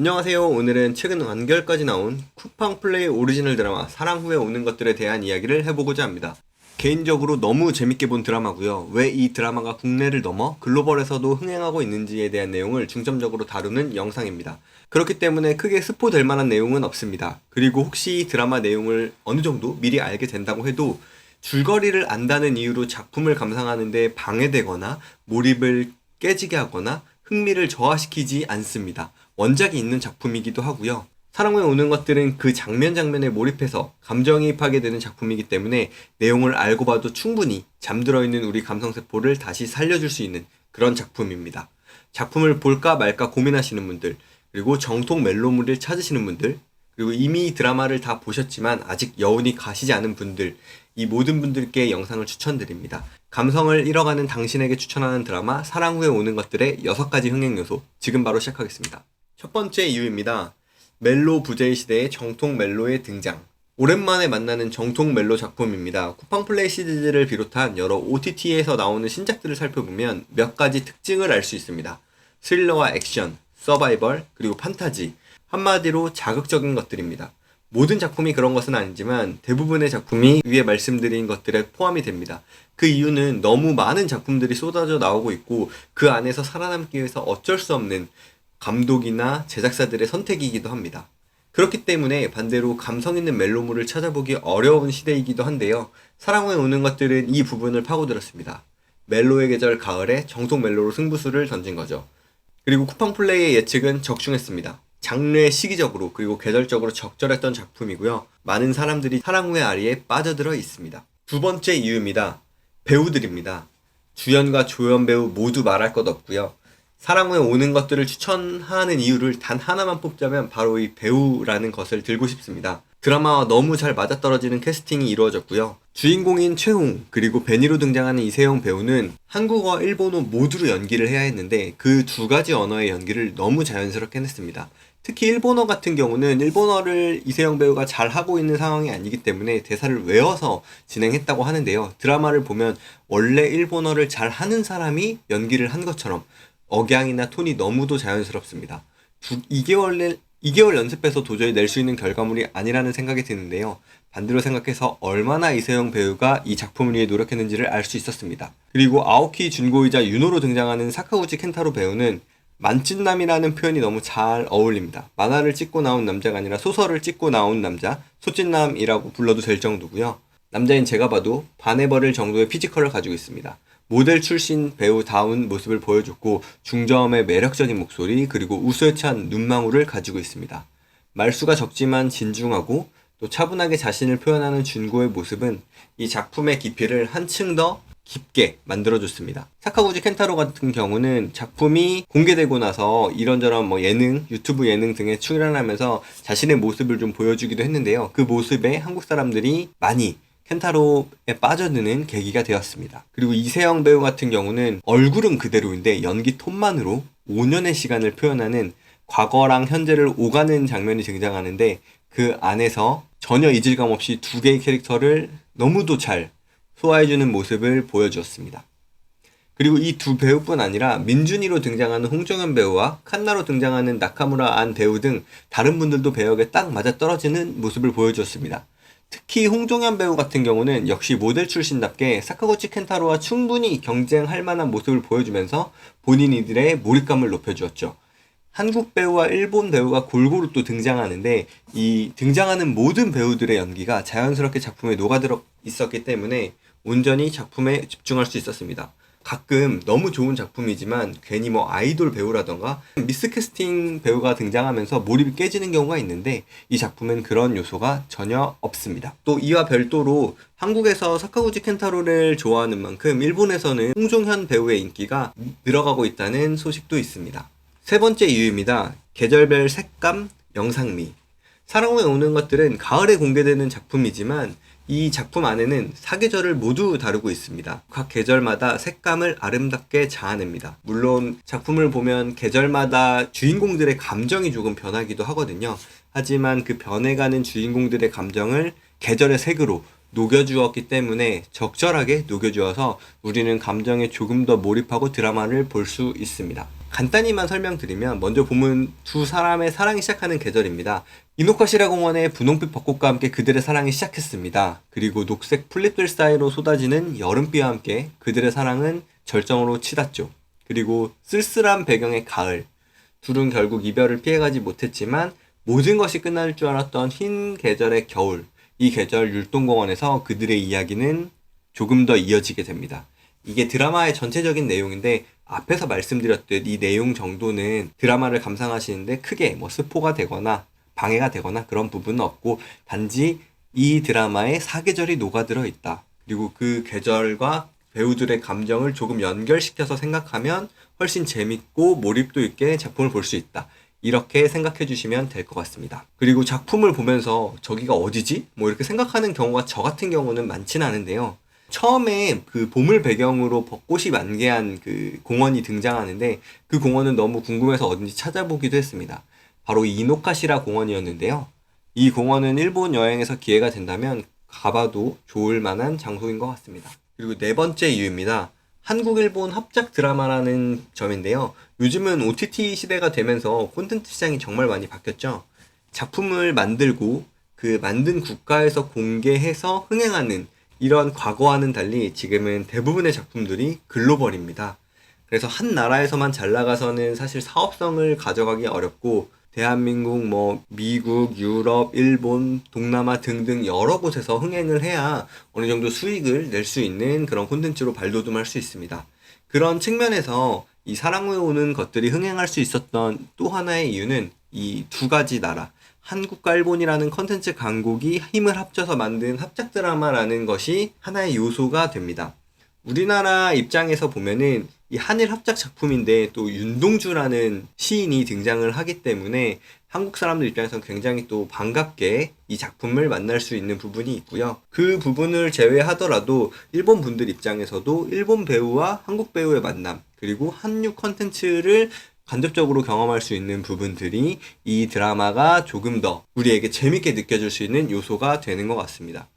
안녕하세요. 오늘은 최근 완결까지 나온 쿠팡 플레이 오리지널 드라마 사랑 후에 오는 것들에 대한 이야기를 해보고자 합니다. 개인적으로 너무 재밌게 본 드라마고요. 왜 이 드라마가 국내를 넘어 글로벌에서도 흥행하고 있는지에 대한 내용을 중점적으로 다루는 영상입니다. 그렇기 때문에 크게 스포 될 만한 내용은 없습니다. 그리고 혹시 이 드라마 내용을 어느 정도 미리 알게 된다고 해도 줄거리를 안다는 이유로 작품을 감상하는데 방해되거나 몰입을 깨지게 하거나 흥미를 저하시키지 않습니다. 원작이 있는 작품이기도 하고요. 사랑 후에 오는 것들은 그 장면 장면에 몰입해서 감정이입하게 되는 작품이기 때문에 내용을 알고 봐도 충분히 잠들어 있는 우리 감성세포를 다시 살려줄 수 있는 그런 작품입니다. 작품을 볼까 말까 고민하시는 분들, 그리고 정통 멜로물을 찾으시는 분들, 그리고 이미 드라마를 다 보셨지만 아직 여운이 가시지 않은 분들, 이 모든 분들께 영상을 추천드립니다. 감성을 잃어가는 당신에게 추천하는 드라마 사랑 후에 오는 것들의 6가지 흥행 요소. 지금 바로 시작하겠습니다. 첫 번째 이유입니다. 멜로 부제의 시대의 정통 멜로의 등장. 오랜만에 만나는 정통 멜로 작품입니다. 쿠팡 플레이 시리즈를 비롯한 여러 OTT에서 나오는 신작들을 살펴보면 몇 가지 특징을 알 수 있습니다. 스릴러와 액션, 서바이벌, 그리고 판타지. 한마디로 자극적인 것들입니다. 모든 작품이 그런 것은 아니지만 대부분의 작품이 위에 말씀드린 것들에 포함이 됩니다. 그 이유는 너무 많은 작품들이 쏟아져 나오고 있고 그 안에서 살아남기 위해서 어쩔 수 없는 감독이나 제작사들의 선택이기도 합니다. 그렇기 때문에 반대로 감성 있는 멜로물을 찾아보기 어려운 시대이기도 한데요. 사랑 후에 오는 것들은 이 부분을 파고들었습니다. 멜로의 계절 가을에 정통 멜로로 승부수를 던진 거죠. 그리고 쿠팡 플레이의 예측은 적중했습니다. 장르의 시기적으로 그리고 계절적으로 적절했던 작품이고요. 많은 사람들이 사랑 후의 아리에 빠져들어 있습니다. 두 번째 이유입니다. 배우들입니다. 주연과 조연 배우 모두 말할 것 없고요. 사랑 후에 오는 것들을 추천하는 이유를 단 하나만 뽑자면 바로 이 배우라는 것을 들고 싶습니다. 드라마와 너무 잘 맞아떨어지는 캐스팅이 이루어졌고요. 주인공인 최홍 그리고 베니로 등장하는 이세영 배우는 한국어, 일본어 모두로 연기를 해야 했는데 그 두 가지 언어의 연기를 너무 자연스럽게 해냈습니다. 특히 일본어 같은 경우는 일본어를 이세영 배우가 잘 하고 있는 상황이 아니기 때문에 대사를 외워서 진행했다고 하는데요. 드라마를 보면 원래 일본어를 잘 하는 사람이 연기를 한 것처럼 억양이나 톤이 너무도 자연스럽습니다. 두, 2개월 2개월 연습해서 도저히 낼 수 있는 결과물이 아니라는 생각이 드는데요. 반대로 생각해서 얼마나 이세영 배우가 이 작품을 위해 노력했는지를 알 수 있었습니다. 그리고 아오키 준고이자 윤호로 등장하는 사카구치 켄타로 배우는 만찢남이라는 표현이 너무 잘 어울립니다. 만화를 찍고 나온 남자가 아니라 소설을 찍고 나온 남자, 소찐남이라고 불러도 될 정도고요. 남자인 제가 봐도 반해버릴 정도의 피지컬을 가지고 있습니다. 모델 출신 배우다운 모습을 보여줬고 중저음의 매력적인 목소리 그리고 우수찬 눈망울을 가지고 있습니다. 말수가 적지만 진중하고 또 차분하게 자신을 표현하는 준고의 모습은 이 작품의 깊이를 한층 더 깊게 만들어줬습니다. 사카구지 켄타로 같은 경우는 작품이 공개되고 나서 이런저런 뭐 예능, 유튜브 예능 등에 출연하면서 자신의 모습을 좀 보여주기도 했는데요. 그 모습에 한국 사람들이 많이 켄타로에 빠져드는 계기가 되었습니다. 그리고 이세영 배우 같은 경우는 얼굴은 그대로인데 연기 톤만으로 5년의 시간을 표현하는 과거랑 현재를 오가는 장면이 등장하는데 그 안에서 전혀 이질감 없이 두 개의 캐릭터를 너무도 잘 소화해주는 모습을 보여주었습니다. 그리고 이 두 배우뿐 아니라 민준이로 등장하는 홍정현 배우와 칸나로 등장하는 나카무라 안 배우 등 다른 분들도 배역에 딱 맞아 떨어지는 모습을 보여주었습니다. 특히 홍종현 배우 같은 경우는 역시 모델 출신답게 사카구치 켄타로와 충분히 경쟁할 만한 모습을 보여주면서 본인이들의 몰입감을 높여주었죠. 한국 배우와 일본 배우가 골고루 또 등장하는데 이 등장하는 모든 배우들의 연기가 자연스럽게 작품에 녹아들어 있었기 때문에 온전히 작품에 집중할 수 있었습니다. 가끔 너무 좋은 작품이지만 괜히 뭐 아이돌 배우라던가 미스캐스팅 배우가 등장하면서 몰입이 깨지는 경우가 있는데 이 작품은 그런 요소가 전혀 없습니다. 또 이와 별도로 한국에서 사카구치 켄타로를 좋아하는 만큼 일본에서는 홍종현 배우의 인기가 늘어가고 있다는 소식도 있습니다. 세 번째 이유입니다. 계절별 색감, 영상미. 사랑 후에 오는 것들은 가을에 공개되는 작품이지만 이 작품 안에는 사계절을 모두 다루고 있습니다. 각 계절마다 색감을 아름답게 자아냅니다. 물론 작품을 보면 계절마다 주인공들의 감정이 조금 변하기도 하거든요. 하지만 그 변해가는 주인공들의 감정을 계절의 색으로 녹여주었기 때문에 적절하게 녹여주어서 우리는 감정에 조금 더 몰입하고 드라마를 볼 수 있습니다. 간단히만 설명드리면 먼저 봄은 두 사람의 사랑이 시작하는 계절입니다. 이노카시라 공원의 분홍빛 벚꽃과 함께 그들의 사랑이 시작했습니다. 그리고 녹색 풀잎들 사이로 쏟아지는 여름비와 함께 그들의 사랑은 절정으로 치닫죠. 그리고 쓸쓸한 배경의 가을. 둘은 결국 이별을 피해가지 못했지만 모든 것이 끝날 줄 알았던 흰 계절의 겨울. 이 계절 율동공원에서 그들의 이야기는 조금 더 이어지게 됩니다. 이게 드라마의 전체적인 내용인데 앞에서 말씀드렸듯 이 내용 정도는 드라마를 감상하시는데 크게 뭐 스포가 되거나 방해가 되거나 그런 부분은 없고 단지 이 드라마에 사계절이 녹아들어 있다. 그리고 그 계절과 배우들의 감정을 조금 연결시켜서 생각하면 훨씬 재밌고 몰입도 있게 작품을 볼 수 있다. 이렇게 생각해 주시면 될 것 같습니다. 그리고 작품을 보면서 저기가 어디지? 뭐 이렇게 생각하는 경우가 저 같은 경우는 많지는 않은데요. 처음에 그 봄을 배경으로 벚꽃이 만개한 그 공원이 등장하는데 그 공원은 너무 궁금해서 어딘지 찾아보기도 했습니다. 바로 이노카시라 공원이었는데요. 이 공원은 일본 여행에서 기회가 된다면 가봐도 좋을 만한 장소인 것 같습니다. 그리고 네 번째 이유입니다. 한국-일본 합작 드라마라는 점인데요. 요즘은 OTT 시대가 되면서 콘텐츠 시장이 정말 많이 바뀌었죠. 작품을 만들고 그 만든 국가에서 공개해서 흥행하는 이런 과거와는 달리 지금은 대부분의 작품들이 글로벌입니다. 그래서 한 나라에서만 잘 나가서는 사실 사업성을 가져가기 어렵고 대한민국, 뭐 미국, 유럽, 일본, 동남아 등등 여러 곳에서 흥행을 해야 어느 정도 수익을 낼 수 있는 그런 콘텐츠로 발돋움할 수 있습니다. 그런 측면에서 이 사랑후에 오는 것들이 흥행할 수 있었던 또 하나의 이유는 이 두 가지 나라 한국과 일본이라는 컨텐츠 강국이 힘을 합쳐서 만든 합작 드라마라는 것이 하나의 요소가 됩니다. 우리나라 입장에서 보면은 이 한일 합작 작품인데 또 윤동주라는 시인이 등장을 하기 때문에 한국 사람들 입장에서는 굉장히 또 반갑게 이 작품을 만날 수 있는 부분이 있고요. 그 부분을 제외하더라도 일본 분들 입장에서도 일본 배우와 한국 배우의 만남 그리고 한류 컨텐츠를 간접적으로 경험할 수 있는 부분들이 이 드라마가 조금 더 우리에게 재밌게 느껴질 수 있는 요소가 되는 것 같습니다.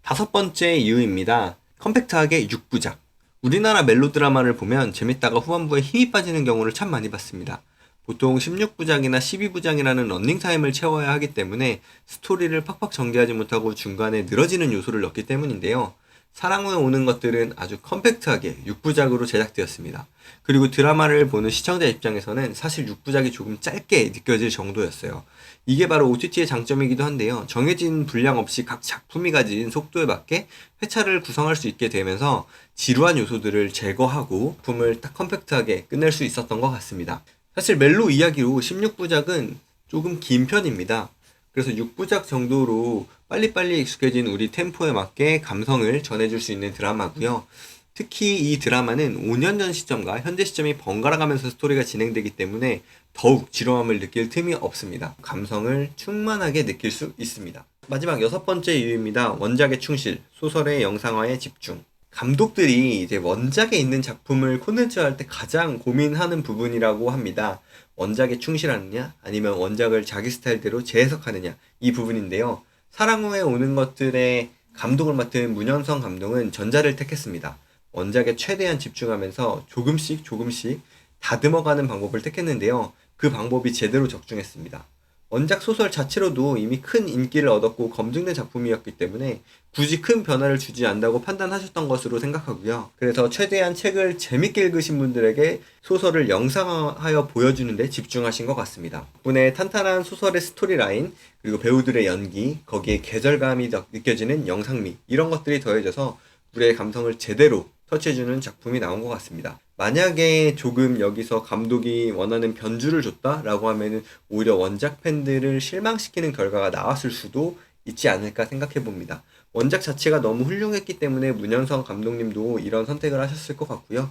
다섯 번째 이유입니다. 컴팩트하게 6부작. 우리나라 멜로 드라마를 보면 재밌다가 후반부에 힘이 빠지는 경우를 참 많이 봤습니다. 보통 16부작이나 12부작이라는 런닝타임을 채워야 하기 때문에 스토리를 팍팍 전개하지 못하고 중간에 늘어지는 요소를 넣기 때문인데요. 사랑 후에 오는 것들은 아주 컴팩트하게 6부작으로 제작되었습니다. 그리고 드라마를 보는 시청자 입장에서는 사실 6부작이 조금 짧게 느껴질 정도였어요. 이게 바로 OTT의 장점이기도 한데요. 정해진 분량 없이 각 작품이 가진 속도에 맞게 회차를 구성할 수 있게 되면서 지루한 요소들을 제거하고 작품을 딱 컴팩트하게 끝낼 수 있었던 것 같습니다. 사실 멜로 이야기로 16부작은 조금 긴 편입니다. 그래서 6부작 정도로 빨리빨리 익숙해진 우리 템포에 맞게 감성을 전해줄 수 있는 드라마고요. 특히 이 드라마는 5년 전 시점과 현재 시점이 번갈아 가면서 스토리가 진행되기 때문에 더욱 지루함을 느낄 틈이 없습니다. 감성을 충만하게 느낄 수 있습니다. 마지막 여섯 번째 이유입니다. 원작의 충실, 소설의 영상화에 집중. 감독들이 이제 원작에 있는 작품을 콘텐츠 할 때 가장 고민하는 부분이라고 합니다. 원작에 충실하느냐, 아니면 원작을 자기 스타일대로 재해석하느냐, 이 부분인데요. 사랑 후에 오는 것들의 감독을 맡은 문현성 감독은 전자를 택했습니다. 원작에 최대한 집중하면서 조금씩 조금씩 다듬어가는 방법을 택했는데요. 그 방법이 제대로 적중했습니다. 원작 소설 자체로도 이미 큰 인기를 얻었고 검증된 작품이었기 때문에 굳이 큰 변화를 주지 않는다고 판단하셨던 것으로 생각하고요. 그래서 최대한 책을 재밌게 읽으신 분들에게 소설을 영상화하여 보여주는 데 집중하신 것 같습니다. 덕분에 탄탄한 소설의 스토리라인, 그리고 배우들의 연기, 거기에 계절감이 느껴지는 영상미, 이런 것들이 더해져서 우리의 감성을 제대로 터치해주는 작품이 나온 것 같습니다. 만약에 조금 여기서 감독이 원하는 변주를 줬다라고 하면은 오히려 원작 팬들을 실망시키는 결과가 나왔을 수도 있지 않을까 생각해 봅니다. 원작 자체가 너무 훌륭했기 때문에 문현성 감독님도 이런 선택을 하셨을 것 같고요.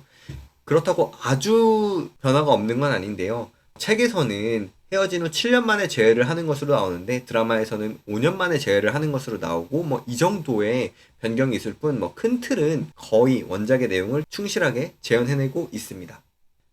그렇다고 아주 변화가 없는 건 아닌데요. 책에서는 헤어진 후 7년 만에 재회를 하는 것으로 나오는데 드라마에서는 5년 만에 재회를 하는 것으로 나오고 뭐 이 정도의 변경이 있을 뿐 뭐 큰 틀은 거의 원작의 내용을 충실하게 재현해내고 있습니다.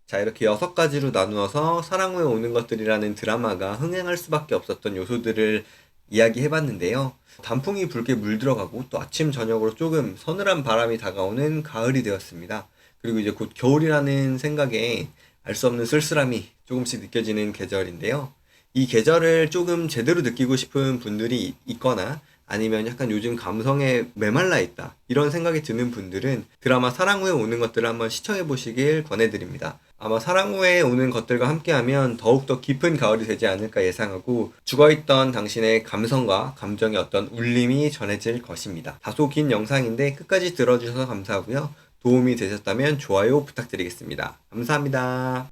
자 이렇게 여섯 가지로 나누어서 사랑 후에 오는 것들이라는 드라마가 흥행할 수밖에 없었던 요소들을 이야기해봤는데요. 단풍이 붉게 물들어가고 또 아침 저녁으로 조금 서늘한 바람이 다가오는 가을이 되었습니다. 그리고 이제 곧 겨울이라는 생각에 알 수 없는 쓸쓸함이 조금씩 느껴지는 계절인데요. 이 계절을 조금 제대로 느끼고 싶은 분들이 있거나 아니면 약간 요즘 감성에 메말라 있다 이런 생각이 드는 분들은 드라마 사랑 후에 오는 것들을 한번 시청해 보시길 권해드립니다. 아마 사랑 후에 오는 것들과 함께하면 더욱더 깊은 가을이 되지 않을까 예상하고 죽어있던 당신의 감성과 감정의 어떤 울림이 전해질 것입니다. 다소 긴 영상인데 끝까지 들어주셔서 감사하고요. 도움이 되셨다면 좋아요 부탁드리겠습니다. 감사합니다.